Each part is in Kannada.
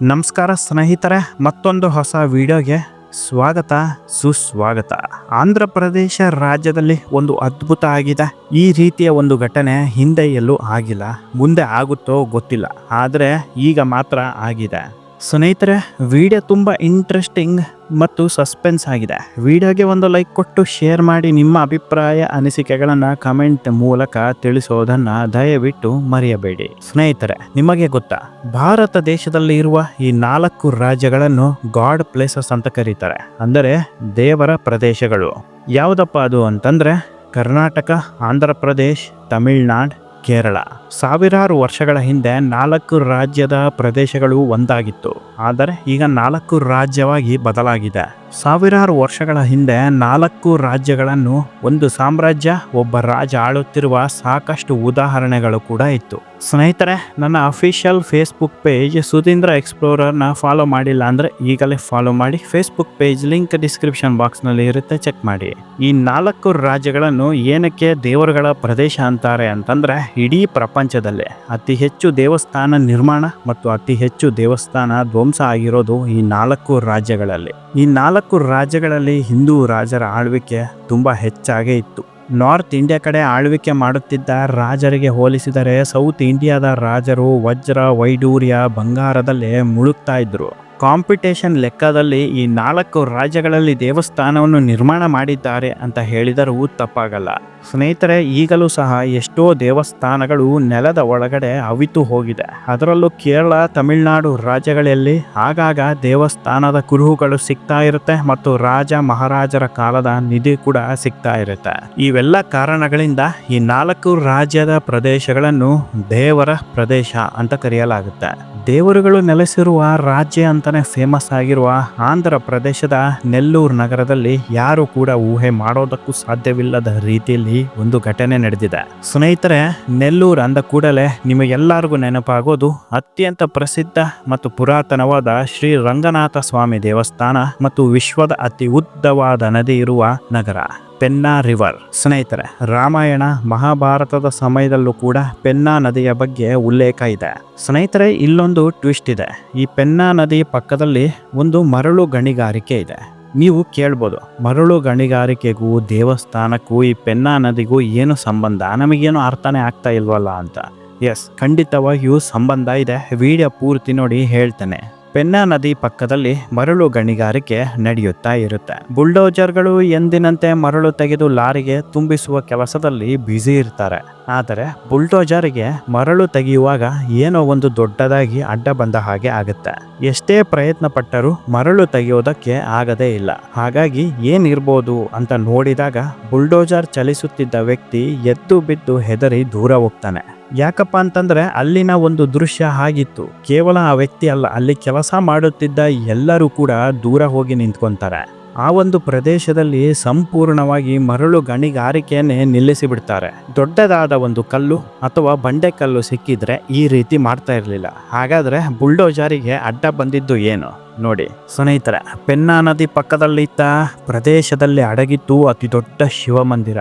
ನಮಸ್ಕಾರ ಸ್ನೇಹಿತರೆ, ಮತ್ತೊಂದು ಹೊಸ ವಿಡಿಯೋಗೆ ಸ್ವಾಗತ, ಸುಸ್ವಾಗತ. ಆಂಧ್ರ ಪ್ರದೇಶ ರಾಜ್ಯದಲ್ಲಿ ಒಂದು ಅದ್ಭುತ ಆಗಿದೆ. ಈ ರೀತಿಯ ಒಂದು ಘಟನೆ ಹಿಂದೆ ಎಲ್ಲೂ ಆಗಿಲ್ಲ, ಮುಂದೆ ಆಗುತ್ತೋ ಗೊತ್ತಿಲ್ಲ, ಆದರೆ ಈಗ ಮಾತ್ರ ಆಗಿದೆ. ಸ್ನೇಹಿತರೆ ವಿಡಿಯೋ ತುಂಬ ಇಂಟ್ರೆಸ್ಟಿಂಗ್ ಮತ್ತು ಸಸ್ಪೆನ್ಸ್ ಆಗಿದೆ. ವಿಡಿಯೋಗೆ ಒಂದು ಲೈಕ್ ಕೊಟ್ಟು ಶೇರ್ ಮಾಡಿ ನಿಮ್ಮ ಅಭಿಪ್ರಾಯ, ಅನಿಸಿಕೆಗಳನ್ನು ಕಮೆಂಟ್ ಮೂಲಕ ತಿಳಿಸೋದನ್ನು ದಯವಿಟ್ಟು ಮರೆಯಬೇಡಿ. ಸ್ನೇಹಿತರೆ, ನಿಮಗೆ ಗೊತ್ತಾ, ಭಾರತ ದೇಶದಲ್ಲಿ ಇರುವ ಈ ನಾಲ್ಕು ರಾಜ್ಯಗಳನ್ನು ಗಾಡ್ ಪ್ಲೇಸಸ್ ಅಂತ ಕರೀತಾರೆ. ಅಂದರೆ ದೇವರ ಪ್ರದೇಶಗಳು. ಯಾವುದಪ್ಪ ಅದು ಅಂತಂದರೆ, ಕರ್ನಾಟಕ, ಆಂಧ್ರ ಪ್ರದೇಶ್, ತಮಿಳ್ನಾಡ್ ಕೇರಳ. ಸಾವಿರಾರು ವರ್ಷಗಳ ಹಿಂದೆ ನಾಲ್ಕು ರಾಜ್ಯದ ಪ್ರದೇಶಗಳು ಒಂದಾಗಿತ್ತು. ಆದರೆ ಈಗ ನಾಲ್ಕು ರಾಜ್ಯವಾಗಿ ಬದಲಾಗಿದೆ. ಸಾವಿರಾರು ವರ್ಷಗಳ ಹಿಂದೆ ನಾಲ್ಕು ರಾಜ್ಯಗಳನ್ನು ಒಂದು ಸಾಮ್ರಾಜ್ಯ, ಒಬ್ಬ ರಾಜ ಆಳುತ್ತಿರುವ ಸಾಕಷ್ಟು ಉದಾಹರಣೆಗಳು ಕೂಡ ಇತ್ತು. ಸ್ನೇಹಿತರೆ, ನನ್ನ ಅಫಿಷಿಯಲ್ ಫೇಸ್ಬುಕ್ ಪೇಜ್ ಸುಧೀಂದ್ರ ಎಕ್ಸ್ಪ್ಲೋರರ್ನ ಫಾಲೋ ಮಾಡಿಲ್ಲ ಅಂದರೆ ಈಗಲೇ ಫಾಲೋ ಮಾಡಿ ಫೇಸ್ಬುಕ್ ಪೇಜ್ ಲಿಂಕ್ ಡಿಸ್ಕ್ರಿಪ್ಷನ್ ಬಾಕ್ಸ್ನಲ್ಲಿ ಇರುತ್ತೆ, ಚೆಕ್ ಮಾಡಿ. ಈ ನಾಲ್ಕು ರಾಜ್ಯಗಳನ್ನು ಏನಕ್ಕೆ ದೇವರುಗಳ ಪ್ರದೇಶ ಅಂತಾರೆ ಅಂತಂದ್ರೆ ಇಡೀ ಪ್ರಪಂಚದಲ್ಲೇ. ಅತಿ ಹೆಚ್ಚು ದೇವಸ್ಥಾನ ನಿರ್ಮಾಣ ಮತ್ತು ಅತಿ ಹೆಚ್ಚು ದೇವಸ್ಥಾನ ಆಗಿರೋದು ಈ ನಾಲ್ಕು ರಾಜ್ಯಗಳಲ್ಲಿ. ಈ ನಾಲ್ಕು ರಾಜ್ಯಗಳಲ್ಲಿ ಹಿಂದೂ ರಾಜರ ಆಳ್ವಿಕೆ ತುಂಬಾ ಹೆಚ್ಚಾಗೇ ಇತ್ತು. ನಾರ್ತ್ ಇಂಡಿಯಾ ಕಡೆ ಆಳ್ವಿಕೆ ಮಾಡುತ್ತಿದ್ದ ರಾಜರಿಗೆ ಹೋಲಿಸಿದರೆ ಸೌತ್ ಇಂಡಿಯಾದ ರಾಜರು ವಜ್ರ, ವೈಡೂರ್ಯ, ಬಂಗಾರದಲ್ಲೇ ಮುಳುಗ್ತಾ ಇದ್ರು. ಕಾಂಪಿಟೇಷನ್ ಲೆಕ್ಕದಲ್ಲಿ ಈ ನಾಲ್ಕು ರಾಜ್ಯಗಳಲ್ಲಿ ದೇವಸ್ಥಾನವನ್ನು ನಿರ್ಮಾಣ ಮಾಡಿದ್ದಾರೆ ಅಂತ ಹೇಳಿದರೂ ತಪ್ಪಾಗಲ್ಲ. ಸ್ನೇಹಿತರೆ, ಈಗಲೂ ಸಹ ಎಷ್ಟೋ ದೇವಸ್ಥಾನಗಳು ನೆಲದ ಒಳಗಡೆ ಅವಿತು ಹೋಗಿದೆ. ಅದರಲ್ಲೂ ಕೇರಳ, ತಮಿಳುನಾಡು ರಾಜ್ಯಗಳಲ್ಲಿ ಆಗಾಗ ದೇವಸ್ಥಾನದ ಕುರುಹುಗಳು ಸಿಗ್ತಾ ಇರುತ್ತೆ ಮತ್ತು ರಾಜ ಮಹಾರಾಜರ ಕಾಲದ ನಿಧಿ ಕೂಡ ಸಿಗ್ತಾ ಇರುತ್ತೆ. ಇವೆಲ್ಲ ಕಾರಣಗಳಿಂದ ಈ ನಾಲ್ಕು ರಾಜ್ಯದ ಪ್ರದೇಶಗಳನ್ನು ದೇವರ ಪ್ರದೇಶ ಅಂತ ಕರೆಯಲಾಗುತ್ತೆ. ದೇವರುಗಳು ನೆಲೆಸಿರುವ ರಾಜ್ಯ ಅಂತಾನೆ ಫೇಮಸ್ ಆಗಿರುವ ಆಂಧ್ರ ಪ್ರದೇಶದ ನೆಲ್ಲೂರು ನಗರದಲ್ಲಿ ಯಾರು ಕೂಡ ಊಹೆ ಮಾಡೋದಕ್ಕೂ ಸಾಧ್ಯವಿಲ್ಲದ ರೀತಿಯಲ್ಲಿ ಒಂದು ಘಟನೆ ನಡೆದಿದೆ. ಸ್ನೇಹಿತರೆ, ನೆಲ್ಲೂರು ಅಂದ ಕೂಡಲೇ ನಿಮಗೆಲ್ಲರಿಗೂ ನೆನಪಾಗೋದು ಅತ್ಯಂತ ಪ್ರಸಿದ್ಧ ಮತ್ತು ಪುರಾತನವಾದ ಶ್ರೀ ರಂಗನಾಥ ಸ್ವಾಮಿ ದೇವಸ್ಥಾನ ಮತ್ತು ವಿಶ್ವದ ಅತಿ ಉದ್ದವಾದ ನದಿ ಇರುವ ನಗರ, ಪೆನ್ನಾ ರಿವರ್. ಸ್ನೇಹಿತರೆ, ರಾಮಾಯಣ ಮಹಾಭಾರತದ ಸಮಯದಲ್ಲೂ ಕೂಡ ಪೆನ್ನಾ ನದಿಯ ಬಗ್ಗೆ ಉಲ್ಲೇಖ ಇದೆ. ಸ್ನೇಹಿತರೆ, ಇಲ್ಲೊಂದು ಟ್ವಿಸ್ಟ್ ಇದೆ. ಈ ಪೆನ್ನಾ ನದಿ ಪಕ್ಕದಲ್ಲಿ ಒಂದು ಮರಳು ಗಣಿಗಾರಿಕೆ ಇದೆ. ನೀವು ಕೇಳ್ಬೋದು, ಮರಳು ಗಣಿಗಾರಿಕೆಗೂ, ದೇವಸ್ಥಾನಕ್ಕೂ, ಈ ಪೆನ್ನಾ ನದಿಗೂ ಏನು ಸಂಬಂಧ? ನಮಗೇನು ಅರ್ಥನೇ ಆಗ್ತಾ ಇಲ್ವಲ್ಲ ಅಂತ. ಎಸ್ ಖಂಡಿತವಾಗಿಯೂ ಸಂಬಂಧ ಇದೆ. ವಿಡಿಯೋ ಪೂರ್ತಿ ನೋಡಿ ಹೇಳ್ತೇನೆ. ಪೆನ್ನಾ ನದಿ ಪಕ್ಕದಲ್ಲಿ ಮರಳು ಗಣಿಗಾರಿಕೆ ನಡೆಯುತ್ತಾ ಇರುತ್ತೆ. ಬುಲ್ಡೋಜರ್ಗಳು ಎಂದಿನಂತೆ ಮರಳು ತೆಗೆದು ಲಾರಿಗೆ ತುಂಬಿಸುವ ಕೆಲಸದಲ್ಲಿ ಬ್ಯುಸಿ ಇರ್ತಾರೆ. ಆದರೆ ಬುಲ್ಡೋಜರ್ಗೆ ಮರಳು ತೆಗೆಯುವಾಗ ಏನೋ ಒಂದು ದೊಡ್ಡದಾಗಿ ಅಡ್ಡ ಬಂದ ಹಾಗೆ ಆಗುತ್ತೆ. ಎಷ್ಟೇ ಪ್ರಯತ್ನ ಪಟ್ಟರೂ ಮರಳು ತೆಗೆಯೋದಕ್ಕೆ ಆಗದೇ ಇಲ್ಲ. ಹಾಗಾಗಿ ಏನಿರ್ಬೋದು ಅಂತ ನೋಡಿದಾಗ ಬುಲ್ಡೋಜರ್ ಚಲಿಸುತ್ತಿದ್ದ ವ್ಯಕ್ತಿ ಎದ್ದು ಬಿದ್ದು ಹೆದರಿ ದೂರ ಹೋಗ್ತಾನೆ. ಯಾಕಪ್ಪ ಅಂತಂದ್ರೆ ಅಲ್ಲಿನ ಒಂದು ದೃಶ್ಯ ಆಗಿತ್ತು ಕೇವಲ ಆ ವ್ಯಕ್ತಿ ಅಲ್ಲ, ಅಲ್ಲಿ ಕೆಲಸ ಮಾಡುತ್ತಿದ್ದ ಎಲ್ಲರೂ ಕೂಡ ದೂರ ಹೋಗಿ ನಿಂತ್ಕೊಂತಾರೆ. ಆ ಒಂದು ಪ್ರದೇಶದಲ್ಲಿ ಸಂಪೂರ್ಣವಾಗಿ ಮರಳು ಗಣಿಗಾರಿಕೆಯನ್ನೇ ನಿಲ್ಲಿಸಿ ಬಿಡ್ತಾರೆ. ದೊಡ್ಡದಾದ ಒಂದು ಕಲ್ಲು ಅಥವಾ ಬಂಡೆ ಕಲ್ಲು ಸಿಕ್ಕಿದ್ರೆ ಈ ರೀತಿ ಮಾಡ್ತಾ ಇರಲಿಲ್ಲ. ಹಾಗಾದ್ರೆ ಬುಲ್ಡೋಜರಿಗೆ ಅಡ್ಡ ಬಂದಿದ್ದು ಏನು? ನೋಡಿ, ಸ್ನೇಹಿತರೆ, ಪೆನ್ನಾ ನದಿ ಪಕ್ಕದಲ್ಲಿದ್ದ ಪ್ರದೇಶದಲ್ಲಿ ಅಡಗಿತ್ತು ಅತಿ ದೊಡ್ಡ ಶಿವಮಂದಿರ.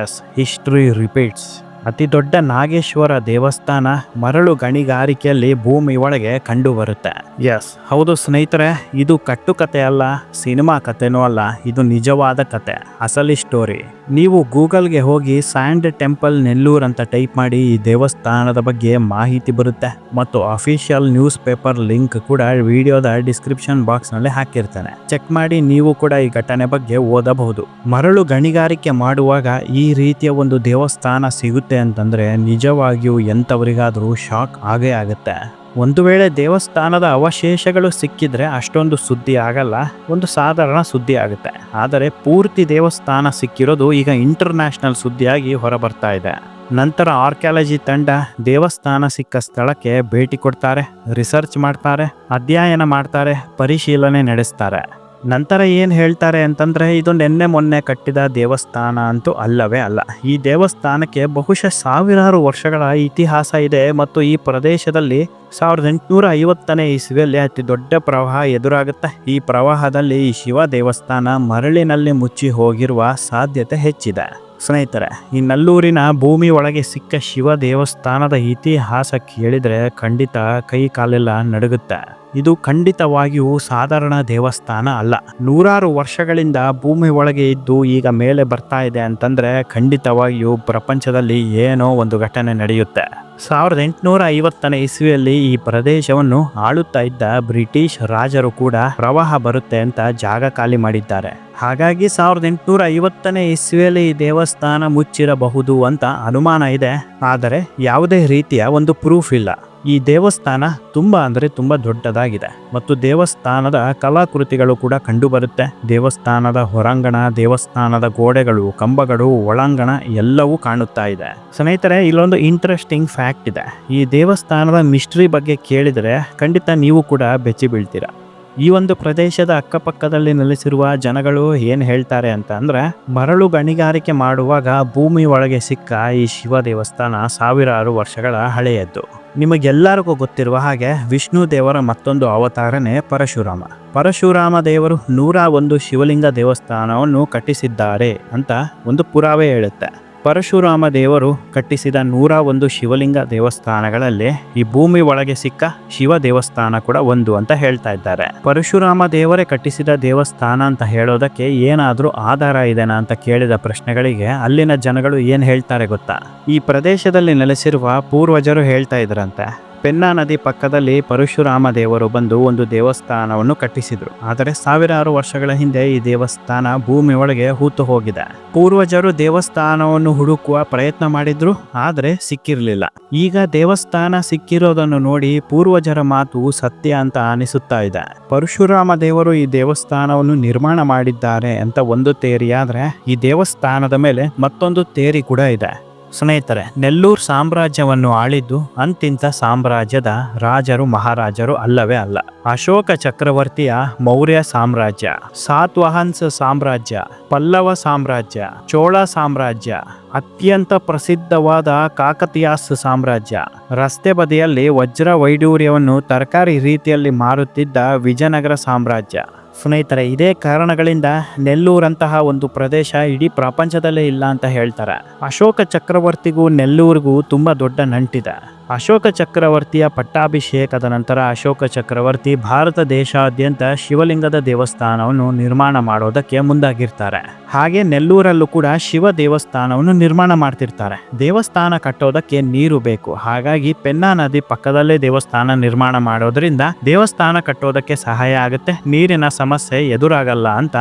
ಎಸ್ ಹಿಸ್ಟ್ರಿ ರಿಪೀಟ್ಸ್ ಅತಿ ದೊಡ್ಡ ನಾಗೇಶ್ವರ ದೇವಸ್ಥಾನ ಮರಳು ಗಣಿಗಾರಿಕೆಯಲ್ಲಿ ಭೂಮಿ ಒಳಗೆ ಕಂಡು ಬರುತ್ತೆ ಎಸ್ ಹೌದು ಸ್ನೇಹಿತರೆ ಇದು ಕಟ್ಟುಕತೆ ಅಲ್ಲ ಸಿನಿಮಾ ಕಥೆನೂ ಅಲ್ಲ ಇದು ನಿಜವಾದ ಕತೆ ಅಸಲಿ ಸ್ಟೋರಿ ನೀವು ಗೂಗಲ್ಗೆ ಹೋಗಿ ಸ್ಯಾಂಡ್ ಟೆಂಪಲ್ ನೆಲ್ಲೂರ್ ಅಂತ ಟೈಪ್ ಮಾಡಿ ಈ ದೇವಸ್ಥಾನದ ಬಗ್ಗೆ ಮಾಹಿತಿ ಬರುತ್ತೆ. ಮತ್ತು ಅಫಿಷಿಯಲ್ ನ್ಯೂಸ್ ಪೇಪರ್ ಲಿಂಕ್ ಕೂಡ ವಿಡಿಯೋದ ಡಿಸ್ಕ್ರಿಪ್ಷನ್ ಬಾಕ್ಸ್ನಲ್ಲಿ ಹಾಕಿರ್ತಾನೆ. ಚೆಕ್ ಮಾಡಿ ನೀವು ಕೂಡ ಈ ಘಟನೆ ಬಗ್ಗೆ ಓದಬಹುದು. ಮರಳು ಗಣಿಗಾರಿಕೆ ಮಾಡುವಾಗ ಈ ರೀತಿಯ ಒಂದು ದೇವಸ್ಥಾನ ಸಿಗುತ್ತೆ ಅಂತಂದ್ರೆ ನಿಜವಾಗಿಯೂ ಎಂಥವರಿಗಾದರೂ ಶಾಕ್ ಆಗೇ ಆಗುತ್ತೆ. ಒಂದು ವೇಳೆ ದೇವಸ್ಥಾನದ ಅವಶೇಷಗಳು ಸಿಕ್ಕಿದ್ರೆ ಅಷ್ಟೊಂದು ಸುದ್ದಿ ಆಗಲ್ಲ, ಒಂದು ಸಾಧಾರಣ ಸುದ್ದಿ ಆಗುತ್ತೆ. ಆದರೆ ಪೂರ್ತಿ ದೇವಸ್ಥಾನ ಸಿಕ್ಕಿರೋದು ಈಗ ಇಂಟರ್ನ್ಯಾಷನಲ್ ಸುದ್ದಿಯಾಗಿ ಹೊರಬರ್ತಾ ಇದೆ. ನಂತರ ಆರ್ಕ್ಯಾಲಜಿ ತಂಡ ದೇವಸ್ಥಾನ ಸಿಕ್ಕ ಸ್ಥಳಕ್ಕೆ ಭೇಟಿ ಕೊಡ್ತಾರೆ ರಿಸರ್ಚ್ ಮಾಡ್ತಾರೆ, ಅಧ್ಯಯನ ಮಾಡ್ತಾರೆ, ಪರಿಶೀಲನೆ ನಡೆಸ್ತಾರೆ. ನಂತರ ಏನು ಹೇಳ್ತಾರೆ ಅಂತಂದರೆ, ಇದು ನಿನ್ನೆ ಮೊನ್ನೆ ಕಟ್ಟಿದ ದೇವಸ್ಥಾನ ಅಂತೂ ಅಲ್ಲವೇ ಅಲ್ಲ. ಈ ದೇವಸ್ಥಾನಕ್ಕೆ ಬಹುಶಃ ಸಾವಿರಾರು ವರ್ಷಗಳ ಇತಿಹಾಸ ಇದೆ ಮತ್ತು ಈ ಪ್ರದೇಶದಲ್ಲಿ ಸಾವಿರದ ಎಂಟುನೂರ ಐವತ್ತನೇ ಇಸ್ವಿಯಲ್ಲಿ ಅತಿ ದೊಡ್ಡ ಪ್ರವಾಹ ಎದುರಾಗುತ್ತೆ. ಈ ಪ್ರವಾಹದಲ್ಲಿ ಈ ಶಿವ ದೇವಸ್ಥಾನ ಮರಳಿನಲ್ಲಿ ಮುಚ್ಚಿ ಹೋಗಿರುವ ಸಾಧ್ಯತೆ ಹೆಚ್ಚಿದೆ. ಸ್ನೇಹಿತರೆ, ಈ ನಲ್ಲೂರಿನ ಭೂಮಿ ಒಳಗೆ ಸಿಕ್ಕ ಶಿವ ದೇವಸ್ಥಾನದ ಇತಿಹಾಸ ಕೇಳಿದರೆ ಖಂಡಿತ ಕೈ ಕಾಲೆಲ್ಲ ನಡುಗುತ್ತೆ. ಇದು ಖಂಡಿತವಾಗಿಯೂ ಸಾಧಾರಣ ದೇವಸ್ಥಾನ ಅಲ್ಲ. ನೂರಾರು ವರ್ಷಗಳಿಂದ ಭೂಮಿ ಒಳಗೆ ಇದ್ದು ಈಗ ಮೇಲೆ ಬರ್ತಾ ಇದೆ ಅಂತಂದ್ರೆ ಖಂಡಿತವಾಗಿಯೂ ಪ್ರಪಂಚದಲ್ಲಿ ಏನೋ ಒಂದು ಘಟನೆ ನಡೆಯುತ್ತೆ. ಸಾವಿರದ ಎಂಟುನೂರ ಐವತ್ತನೇ ಇಸ್ವಿಯಲ್ಲಿ ಈ ಪ್ರದೇಶವನ್ನು ಆಳುತ್ತಾ ಇದ್ದ ಬ್ರಿಟಿಷ್ ರಾಜರು ಕೂಡ ಪ್ರವಾಹ ಬರುತ್ತೆ ಅಂತ ಜಾಗ ಖಾಲಿ ಮಾಡಿದ್ದಾರೆ. ಹಾಗಾಗಿ ಸಾವಿರದ ಎಂಟುನೂರ ಐವತ್ತನೇ ಇಸ್ವಿಯಲ್ಲಿ ಈ ದೇವಸ್ಥಾನ ಮುಚ್ಚಿರಬಹುದು ಅಂತ ಅನುಮಾನ ಇದೆ. ಆದರೆ ಯಾವುದೇ ರೀತಿಯ ಒಂದು ಪ್ರೂಫ್ ಇಲ್ಲ. ಈ ದೇವಸ್ಥಾನ ತುಂಬ ಅಂದರೆ ತುಂಬ ದೊಡ್ಡದಾಗಿದೆ. ಮತ್ತು ದೇವಸ್ಥಾನದ ಕಲಾಕೃತಿಗಳು ಕೂಡ ಕಂಡುಬರುತ್ತೆ. ದೇವಸ್ಥಾನದ ಹೊರಾಂಗಣ, ದೇವಸ್ಥಾನದ ಗೋಡೆಗಳು, ಕಂಬಗಳು, ಒಳಾಂಗಣ ಎಲ್ಲವೂ ಕಾಣುತ್ತಾ ಇದೆ. ಸ್ನೇಹಿತರೆ, ಇಲ್ಲೊಂದು ಇಂಟ್ರೆಸ್ಟಿಂಗ್ ಫ್ಯಾಕ್ಟ್ ಇದೆ. ಈ ದೇವಸ್ಥಾನದ ಮಿಸ್ಟ್ರಿ ಬಗ್ಗೆ ಕೇಳಿದರೆ ಖಂಡಿತ ನೀವು ಕೂಡ ಬೆಚ್ಚಿ ಬೀಳ್ತೀರಾ. ಈ ಒಂದು ಪ್ರದೇಶದ ಅಕ್ಕಪಕ್ಕದಲ್ಲಿ ನೆಲೆಸಿರುವ ಜನಗಳು ಏನು ಹೇಳ್ತಾರೆ ಅಂತ ಅಂದರೆ, ಮರಳು ಗಣಿಗಾರಿಕೆ ಮಾಡುವಾಗ ಭೂಮಿ ಒಳಗೆ ಸಿಕ್ಕ ಈ ಶಿವ ದೇವಸ್ಥಾನ ಸಾವಿರಾರು ವರ್ಷಗಳ ಹಳೆಯದ್ದು. ನಿಮಗೆಲ್ಲರಿಗೂ ಗೊತ್ತಿರುವ ಹಾಗೆ ವಿಷ್ಣು ದೇವರ ಮತ್ತೊಂದು ಅವತಾರನೇ ಪರಶುರಾಮ. ಪರಶುರಾಮ ದೇವರು ನೂರ ಒಂದು ಶಿವಲಿಂಗ ದೇವಸ್ಥಾನವನ್ನು ಕಟ್ಟಿಸಿದ್ದಾರೆ ಅಂತ ಒಂದು ಪುರಾವೆ ಹೇಳುತ್ತೆ. ಪರಶುರಾಮ ದೇವರು ಕಟ್ಟಿಸಿದ ನೂರ ಒಂದು ಶಿವಲಿಂಗ ದೇವಸ್ಥಾನಗಳಲ್ಲಿ ಈ ಭೂಮಿ ಒಳಗೆ ಸಿಕ್ಕ ಶಿವ ದೇವಸ್ಥಾನ ಕೂಡ ಒಂದು ಅಂತ ಹೇಳ್ತಾ ಇದ್ದಾರೆ. ಪರಶುರಾಮ ದೇವರೇ ಕಟ್ಟಿಸಿದ ದೇವಸ್ಥಾನ ಅಂತ ಹೇಳೋದಕ್ಕೆ ಏನಾದರೂ ಆಧಾರ ಇದೆನಾ ಅಂತ ಕೇಳಿದ ಪ್ರಶ್ನೆಗಳಿಗೆ ಅಲ್ಲಿನ ಜನಗಳು ಏನು ಹೇಳ್ತಾರೆ ಗೊತ್ತಾ? ಈ ಪ್ರದೇಶದಲ್ಲಿ ನೆಲೆಸಿರುವ ಪೂರ್ವಜರು ಹೇಳ್ತಾ ಇದ್ರಂತೆ ಪೆನ್ನಾ ನದಿ ಪಕ್ಕದಲ್ಲಿ ಪರಶುರಾಮ ದೇವರು ಬಂದು ಒಂದು ದೇವಸ್ಥಾನವನ್ನು ಕಟ್ಟಿಸಿದರು. ಆದರೆ ಸಾವಿರಾರು ವರ್ಷಗಳ ಹಿಂದೆ ಈ ದೇವಸ್ಥಾನ ಭೂಮಿ ಒಳಗೆ ಹೂತು ಹೋಗಿದೆ. ಪೂರ್ವಜರು ದೇವಸ್ಥಾನವನ್ನು ಹುಡುಕುವ ಪ್ರಯತ್ನ ಮಾಡಿದ್ರು, ಆದರೆ ಸಿಕ್ಕಿರಲಿಲ್ಲ. ಈಗ ದೇವಸ್ಥಾನ ಸಿಕ್ಕಿರೋದನ್ನು ನೋಡಿ ಪೂರ್ವಜರ ಮಾತು ಸತ್ಯ ಅಂತ ಅನಿಸುತ್ತಾ ಇದೆ. ಪರಶುರಾಮ ದೇವರು ಈ ದೇವಸ್ಥಾನವನ್ನು ನಿರ್ಮಾಣ ಮಾಡಿದ್ದಾರೆ ಅಂತ ಒಂದು ತೇರಿ ಆದರೆ ಈ ದೇವಸ್ಥಾನದ ಮೇಲೆ ಮತ್ತೊಂದು ತೇರಿ ಕೂಡ ಇದೆ. ಸ್ನೇಹಿತರೆ, ನೆಲ್ಲೂರು ಸಾಮ್ರಾಜ್ಯವನ್ನು ಆಳಿದ್ದು ಅಂತಿಂತ ಸಾಮ್ರಾಜ್ಯದ ರಾಜರು ಮಹಾರಾಜರು ಅಲ್ಲವೇ ಅಲ್ಲ. ಅಶೋಕ ಚಕ್ರವರ್ತಿಯ ಮೌರ್ಯ ಸಾಮ್ರಾಜ್ಯ, ಸಾತ್ವಹನ್ಸ್ ಸಾಮ್ರಾಜ್ಯ, ಪಲ್ಲವ ಸಾಮ್ರಾಜ್ಯ, ಚೋಳ ಸಾಮ್ರಾಜ್ಯ, ಅತ್ಯಂತ ಪ್ರಸಿದ್ಧವಾದ ಕಾಕತಿಯಾಸ್ ಸಾಮ್ರಾಜ್ಯ, ರಸ್ತೆ ಬದಿಯಲ್ಲಿ ವಜ್ರ ವೈಡೂರ್ಯವನ್ನು ತರಕಾರಿ ರೀತಿಯಲ್ಲಿ ಮಾರುತ್ತಿದ್ದ ವಿಜಯನಗರ ಸಾಮ್ರಾಜ್ಯ. ಸ್ನೇಹಿತರೆ, ಇದೇ ಕಾರಣಗಳಿಂದ ನೆಲ್ಲೂರಂತಹ ಒಂದು ಪ್ರದೇಶ ಇಡೀ ಪ್ರಪಂಚದಲ್ಲೇ ಇಲ್ಲ ಅಂತ ಹೇಳ್ತಾರೆ. ಅಶೋಕ ಚಕ್ರವರ್ತಿಗೂ ನೆಲ್ಲೂರಿಗೂ ತುಂಬಾ ದೊಡ್ಡ ನಂಟಿದೆ. ಅಶೋಕ ಚಕ್ರವರ್ತಿಯ ಪಟ್ಟಾಭಿಷೇಕದ ನಂತರ ಅಶೋಕ ಚಕ್ರವರ್ತಿ ಭಾರತ ದೇಶಾದ್ಯಂತ ಶಿವಲಿಂಗದ ದೇವಸ್ಥಾನವನ್ನು ನಿರ್ಮಾಣ ಮಾಡೋದಕ್ಕೆ ಮುಂದಾಗಿರ್ತಾರೆ. ಹಾಗೆ ನೆಲ್ಲೂರಲ್ಲೂ ಕೂಡ ಶಿವ ದೇವಸ್ಥಾನವನ್ನು ನಿರ್ಮಾಣ ಮಾಡ್ತಿರ್ತಾರೆ. ದೇವಸ್ಥಾನ ಕಟ್ಟೋದಕ್ಕೆ ನೀರು ಬೇಕು. ಹಾಗಾಗಿ ಪೆನ್ನಾ ನದಿ ಪಕ್ಕದಲ್ಲೇ ದೇವಸ್ಥಾನ ನಿರ್ಮಾಣ ಮಾಡೋದ್ರಿಂದ ದೇವಸ್ಥಾನ ಕಟ್ಟೋದಕ್ಕೆ ಸಹಾಯ ಆಗುತ್ತೆ. ನೀರಿನ ಸಮಸ್ಯೆ ಎದುರಾಗಲ್ಲ ಅಂತ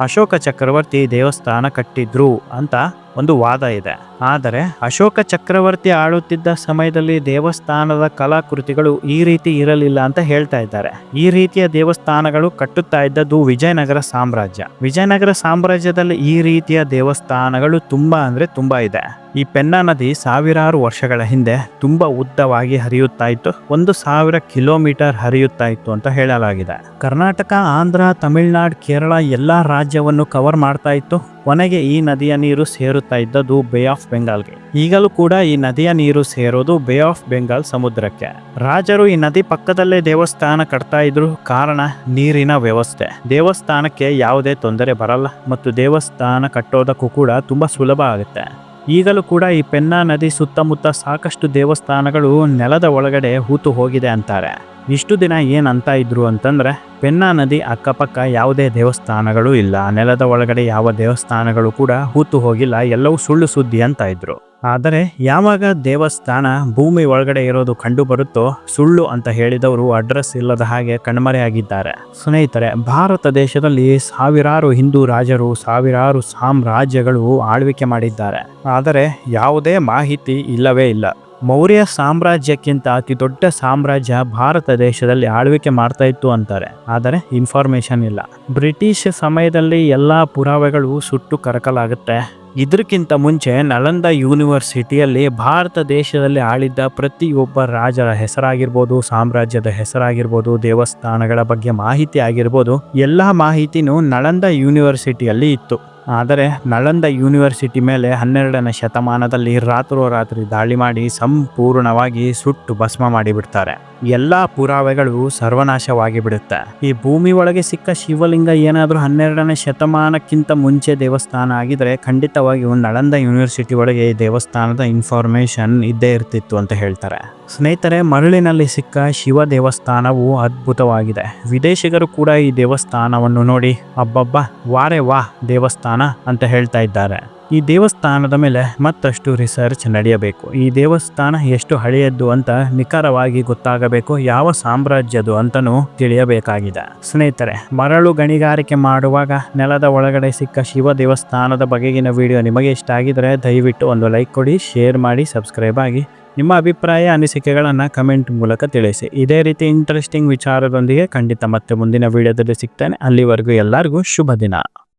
ಅಶೋಕ ಚಕ್ರವರ್ತಿ ದೇವಸ್ಥಾನ ಕಟ್ಟಿದ್ರು ಅಂತ ಒಂದು ವಾದ ಇದೆ. ಆದರೆ ಅಶೋಕ ಚಕ್ರವರ್ತಿ ಆಳುತ್ತಿದ್ದ ಸಮಯದಲ್ಲಿ ದೇವಸ್ಥಾನದ ಕಲಾಕೃತಿಗಳು ಈ ರೀತಿ ಇರಲಿಲ್ಲ ಅಂತ ಹೇಳ್ತಾ ಇದ್ದಾರೆ. ಈ ರೀತಿಯ ದೇವಸ್ಥಾನಗಳು ಕಟ್ಟುತ್ತಾ ಇದ್ದದ್ದು ವಿಜಯನಗರ ಸಾಮ್ರಾಜ್ಯ. ವಿಜಯನಗರ ಸಾಮ್ರಾಜ್ಯದಲ್ಲಿ ಈ ರೀತಿಯ ದೇವಸ್ಥಾನಗಳು ತುಂಬಾ ಅಂದ್ರೆ ತುಂಬಾ ಇದೆ. ಈ ಪೆನ್ನಾ ನದಿ ಸಾವಿರಾರು ವರ್ಷಗಳ ಹಿಂದೆ ತುಂಬಾ ಉದ್ದವಾಗಿ ಹರಿಯುತ್ತಾ ಇತ್ತು. ಒಂದು ಸಾವಿರ ಕಿಲೋಮೀಟರ್ ಹರಿಯುತ್ತಾ ಇತ್ತು ಅಂತ ಹೇಳಲಾಗಿದೆ. ಕರ್ನಾಟಕ, ಆಂಧ್ರ, ತಮಿಳುನಾಡು, ಕೇರಳ ಎಲ್ಲಾ ರಾಜ್ಯವನ್ನು ಕವರ್ ಮಾಡ್ತಾ ಇತ್ತು. ಕೊನೆಗೆ ಈ ನದಿಯ ನೀರು ಸೇರುತ್ತಾ ಇದ್ದದ್ದು ಬೇ ಆಫ್ ಬೆಂಗಾಲ್ಗೆ ಈಗಲೂ ಕೂಡ ಈ ನದಿಯ ನೀರು ಸೇರೋದು ಬೇ ಆಫ್ ಬೆಂಗಾಲ್ ಸಮುದ್ರಕ್ಕೆ. ರಾಜರು ಈ ನದಿ ಪಕ್ಕದಲ್ಲೇ ದೇವಸ್ಥಾನ ಕಟ್ತಾ ಇದ್ರು ಕಾರಣ ನೀರಿನ ವ್ಯವಸ್ಥೆ. ದೇವಸ್ಥಾನಕ್ಕೆ ಯಾವುದೇ ತೊಂದರೆ ಬರಲ್ಲ ಮತ್ತು ದೇವಸ್ಥಾನ ಕಟ್ಟೋದಕ್ಕೂ ಕೂಡ ತುಂಬಾ ಸುಲಭ ಆಗುತ್ತೆ. ಈಗಲೂ ಕೂಡ ಈ ಪೆನ್ನಾ ನದಿ ಸುತ್ತಮುತ್ತ ಸಾಕಷ್ಟು ದೇವಸ್ಥಾನಗಳು ನೆಲದ ಒಳಗಡೆ ಹೂತು ಹೋಗಿದೆ ಅಂತಾರೆ. ಇಷ್ಟು ದಿನ ಏನಂತ ಇದ್ರು ಅಂತಂದರೆ ಪೆನ್ನಾ ನದಿ ಅಕ್ಕಪಕ್ಕ ಯಾವುದೇ ದೇವಸ್ಥಾನಗಳು ಇಲ್ಲ. ನೆಲದ ಒಳಗಡೆ ಯಾವ ದೇವಸ್ಥಾನಗಳು ಕೂಡ ಹೂತು ಹೋಗಿಲ್ಲ. ಎಲ್ಲವೂ ಸುಳ್ಳು ಸುದ್ದಿ ಅಂತ ಇದ್ರು. ಆದರೆ ಯಾವಾಗ ದೇವಸ್ಥಾನ ಭೂಮಿ ಒಳಗಡೆ ಇರೋದು ಕಂಡು ಬರುತ್ತೋ ಸುಳ್ಳು ಅಂತ ಹೇಳಿದವರು ಅಡ್ರೆಸ್ ಇಲ್ಲದ ಹಾಗೆ ಕಣ್ಮರೆಯಾಗಿದ್ದಾರೆ. ಸ್ನೇಹಿತರೆ, ಭಾರತ ದೇಶದಲ್ಲಿ ಸಾವಿರಾರು ಹಿಂದೂ ರಾಜರು, ಸಾವಿರಾರು ಸಾಮ್ರಾಜ್ಯಗಳು ಆಳ್ವಿಕೆ ಮಾಡಿದ್ದಾರೆ. ಆದರೆ ಯಾವುದೇ ಮಾಹಿತಿ ಇಲ್ಲವೇ ಇಲ್ಲ. ಮೌರ್ಯ ಸಾಮ್ರಾಜ್ಯಕ್ಕಿಂತ ಅತಿ ದೊಡ್ಡ ಸಾಮ್ರಾಜ್ಯ ಭಾರತ ದೇಶದಲ್ಲಿ ಆಳ್ವಿಕೆ ಮಾಡ್ತಾ ಇತ್ತು ಅಂತಾರೆ. ಆದರೆ ಇನ್ಫಾರ್ಮೇಶನ್ ಇಲ್ಲ. ಬ್ರಿಟಿಷ್ ಸಮಯದಲ್ಲಿ ಎಲ್ಲ ಪುರಾವೆಗಳು ಸುಟ್ಟು ಕರಕಲಾಗುತ್ತೆ. ಇದಕ್ಕಿಂತ ಮುಂಚೆ ನಳಂದ ಯೂನಿವರ್ಸಿಟಿಯಲ್ಲಿ ಭಾರತ ದೇಶದಲ್ಲಿ ಆಳಿದ್ದ ಪ್ರತಿಯೊಬ್ಬ ರಾಜರ ಹೆಸರಾಗಿರ್ಬೋದು, ಸಾಮ್ರಾಜ್ಯದ ಹೆಸರಾಗಿರ್ಬೋದು, ದೇವಸ್ಥಾನಗಳ ಬಗ್ಗೆ ಮಾಹಿತಿ ಆಗಿರ್ಬೋದು, ಎಲ್ಲ ಮಾಹಿತಿನೂ ನಳಂದ ಯೂನಿವರ್ಸಿಟಿಯಲ್ಲಿ ಇತ್ತು. ಆದರೆ ನಳಂದ ಯೂನಿವರ್ಸಿಟಿ ಮೇಲೆ ಹನ್ನೆರಡನೇ ಶತಮಾನದಲ್ಲಿ ರಾತ್ರೋರಾತ್ರಿ ದಾಳಿ ಮಾಡಿ ಸಂಪೂರ್ಣವಾಗಿ ಸುಟ್ಟು ಭಸ್ಮ ಮಾಡಿಬಿಡ್ತಾರೆ. ಎಲ್ಲ ಪುರಾವೆಗಳು ಸರ್ವನಾಶವಾಗಿ ಬಿಡುತ್ತೆ ಈ ಭೂಮಿ ಒಳಗೆ ಸಿಕ್ಕ ಶಿವಲಿಂಗ ಏನಾದರೂ ಹನ್ನೆರಡನೇ ಶತಮಾನಕ್ಕಿಂತ ಮುಂಚೆ ದೇವಸ್ಥಾನ ಆಗಿದ್ರೆ ಖಂಡಿತವಾಗಿಯೂ ನಳಂದ ಯೂನಿವರ್ಸಿಟಿ ಒಳಗೆ ಈ ದೇವಸ್ಥಾನದ ಇನ್ಫಾರ್ಮೇಶನ್ ಇದ್ದೇ ಇರ್ತಿತ್ತು ಅಂತ ಹೇಳ್ತಾರೆ. ಸ್ನೇಹಿತರೆ, ಮರಳಿನಲ್ಲಿ ಸಿಕ್ಕ ಶಿವ ದೇವಸ್ಥಾನವು ಅದ್ಭುತವಾಗಿದೆ. ವಿದೇಶಿಗರು ಕೂಡ ಈ ದೇವಸ್ಥಾನವನ್ನು ನೋಡಿ, ಅಬ್ಬಬ್ಬ, ವಾರೆ ವಾ ದೇವಸ್ಥಾನ ಅಂತ ಹೇಳ್ತಾ ಇದ್ದಾರೆ. ಈ ದೇವಸ್ಥಾನದ ಮೇಲೆ ಮತ್ತಷ್ಟು ರಿಸರ್ಚ್ ನಡೆಯಬೇಕು. ಈ ದೇವಸ್ಥಾನ ಎಷ್ಟು ಹಳೆಯದ್ದು ಅಂತ ನಿಖರವಾಗಿ ಗೊತ್ತಾಗಬೇಕು. ಯಾವ ಸಾಮ್ರಾಜ್ಯದು ಅಂತನೂ ತಿಳಿಯಬೇಕಾಗಿದೆ. ಸ್ನೇಹಿತರೆ, ಮರಳು ಗಣಿಗಾರಿಕೆ ಮಾಡುವಾಗ ನೆಲದ ಒಳಗಡೆ ಸಿಕ್ಕ ಶಿವ ದೇವಸ್ಥಾನದ ಬಗೆಗಿನ ವಿಡಿಯೋ ನಿಮಗೆ ಇಷ್ಟ ಆಗಿದರೆ ದಯವಿಟ್ಟು ಒಂದು ಲೈಕ್ ಕೊಡಿ ಶೇರ್ ಮಾಡಿ ಸಬ್ಸ್ಕ್ರೈಬ್ ಆಗಿ. ನಿಮ್ಮ ಅಭಿಪ್ರಾಯ, ಅನಿಸಿಕೆಗಳನ್ನು ಕಮೆಂಟ್ ಮೂಲಕ ತಿಳಿಸಿ. ಇದೇ ರೀತಿ ಇಂಟ್ರೆಸ್ಟಿಂಗ್ ವಿಚಾರದೊಂದಿಗೆ ಖಂಡಿತ ಮತ್ತೆ ಮುಂದಿನ ವಿಡಿಯೋದಲ್ಲಿ ಸಿಗ್ತೇನೆ. ಅಲ್ಲಿವರೆಗೂ ಎಲ್ಲರಿಗೂ ಶುಭ ದಿನ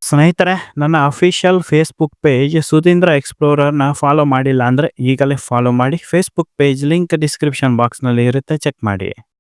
ಸ್ನೇಹಿತರೆ, ನನ್ನ ಅಫಿಷಿಯಲ್ ಫೇಸ್ಬುಕ್ ಪೇಜ್ ಸುಧೀಂದ್ರ ಎಕ್ಸ್ಪ್ಲೋರರ್ನ ಫಾಲೋ ಮಾಡಿಲ್ಲ ಅಂದರೆ ಈಗಲೇ ಫಾಲೋ ಮಾಡಿ ಫೇಸ್ಬುಕ್ ಪೇಜ್ ಲಿಂಕ್ ಡಿಸ್ಕ್ರಿಪ್ಷನ್ ಬಾಕ್ಸ್ನಲ್ಲಿ ಇರುತ್ತೆ, ಚೆಕ್ ಮಾಡಿ.